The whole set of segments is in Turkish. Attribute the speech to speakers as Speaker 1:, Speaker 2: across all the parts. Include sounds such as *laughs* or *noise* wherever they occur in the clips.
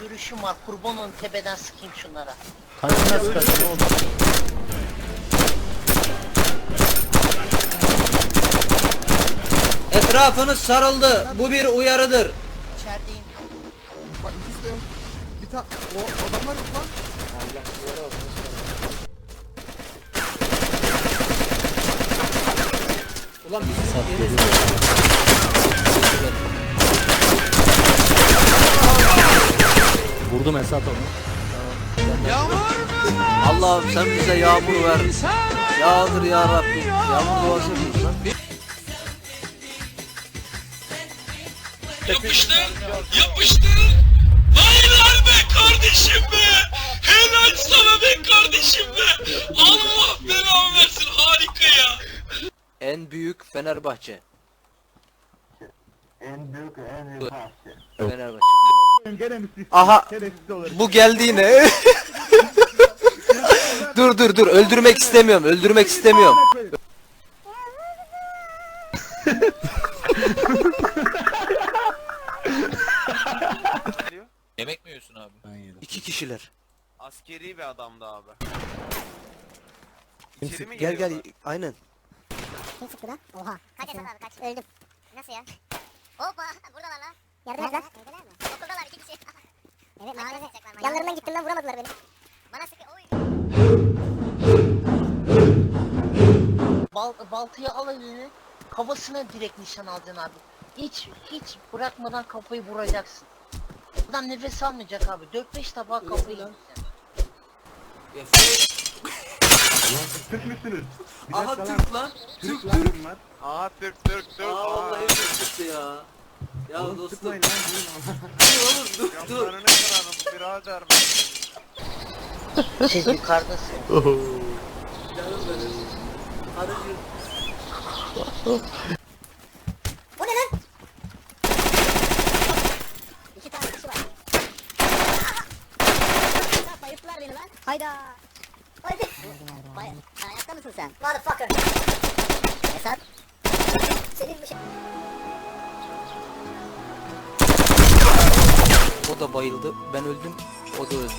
Speaker 1: görüşüm var. Kurban onun tepeden sıkayım şunlara.
Speaker 2: Kaçına sıkarsın oğlum.
Speaker 3: Etrafınız sarıldı. Bu bir uyarıdır.
Speaker 1: İçerideyim.
Speaker 4: Bak ikisi de bir tane o adamlar yok lan.
Speaker 3: Ulan bizim
Speaker 2: Sat geliyor. Vurdum Esat onu.
Speaker 3: Allah'ım sen bize yağmur ver. Yağdır ya Rabbim. Yağmur duası yapıyoruz lan.
Speaker 5: Yapıştır, yapıştır. Helal be kardeşim be. Helal sana be kardeşim be. Allah belanı versin harika ya.
Speaker 3: En büyük Fenerbahçe.
Speaker 6: En büyük en.
Speaker 3: Fenerbahçe.
Speaker 4: Gene mi
Speaker 3: Aha
Speaker 4: Şerefsiz olur.
Speaker 3: bu geldi yine. *laughs* dur dur dur öldürmek istemiyorum öldürmek istemiyorum.
Speaker 5: Yemek mi yiyorsun abi?
Speaker 2: Ben yedim.
Speaker 3: İki kişiler.
Speaker 7: Askeri bir adamdı abi. İçeri mi
Speaker 3: Gel gel aynen.
Speaker 8: Kim sıktı lan? Oha. Kaç Esat abi kaç? Öldüm. Nasıl ya? Hoppa buradalar lan. Yardım et lan. Evdeler mi? İki kişi. evet maalesef. Yanlarından gittim ben vuramadılar beni. Bana sıkı oy.
Speaker 1: Bal, baltayı al eline. Kafasına direkt nişan alacaksın abi. Hiç hiç bırakmadan kafayı vuracaksın. Adam nefes almayacak abi. 4-5 tabağa kafayı yiyeceksin.
Speaker 4: Türk müsünüz?
Speaker 3: Aha
Speaker 4: lan.
Speaker 3: Türk lan.
Speaker 4: Türk bunlar.
Speaker 7: Aa Türk Türk Türk.
Speaker 3: Aa vallahi Türk çıktı ya. Ya
Speaker 4: Oğlum
Speaker 3: dostum. *laughs* Dur oğlum dur dur.
Speaker 7: Yanlarını kırarım birader ben.
Speaker 1: Siz yukarıdasın. *laughs*
Speaker 3: Canım benim. Hadi yürü.
Speaker 8: O ne lan? İki tane kişi var. Esat bayılttılar beni lan. Hayda. Haydi. Bay Ayakta mısın sen? Motherfucker. Esat. Senin bir şey...
Speaker 3: O da bayıldı. Ben öldüm. O da öldü.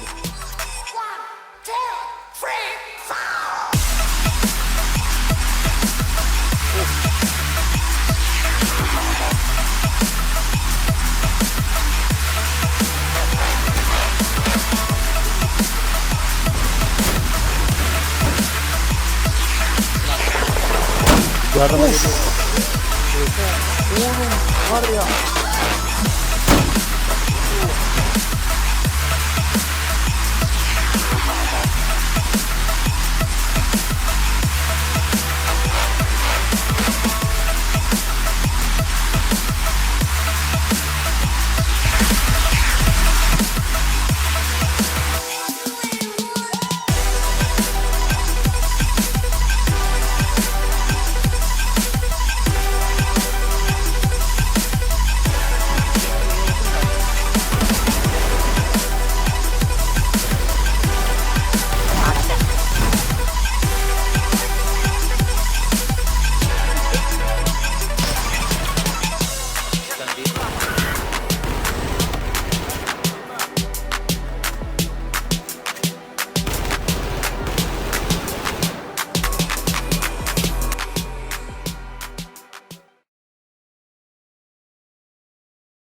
Speaker 2: Yardıma geliyor.
Speaker 4: Var ya.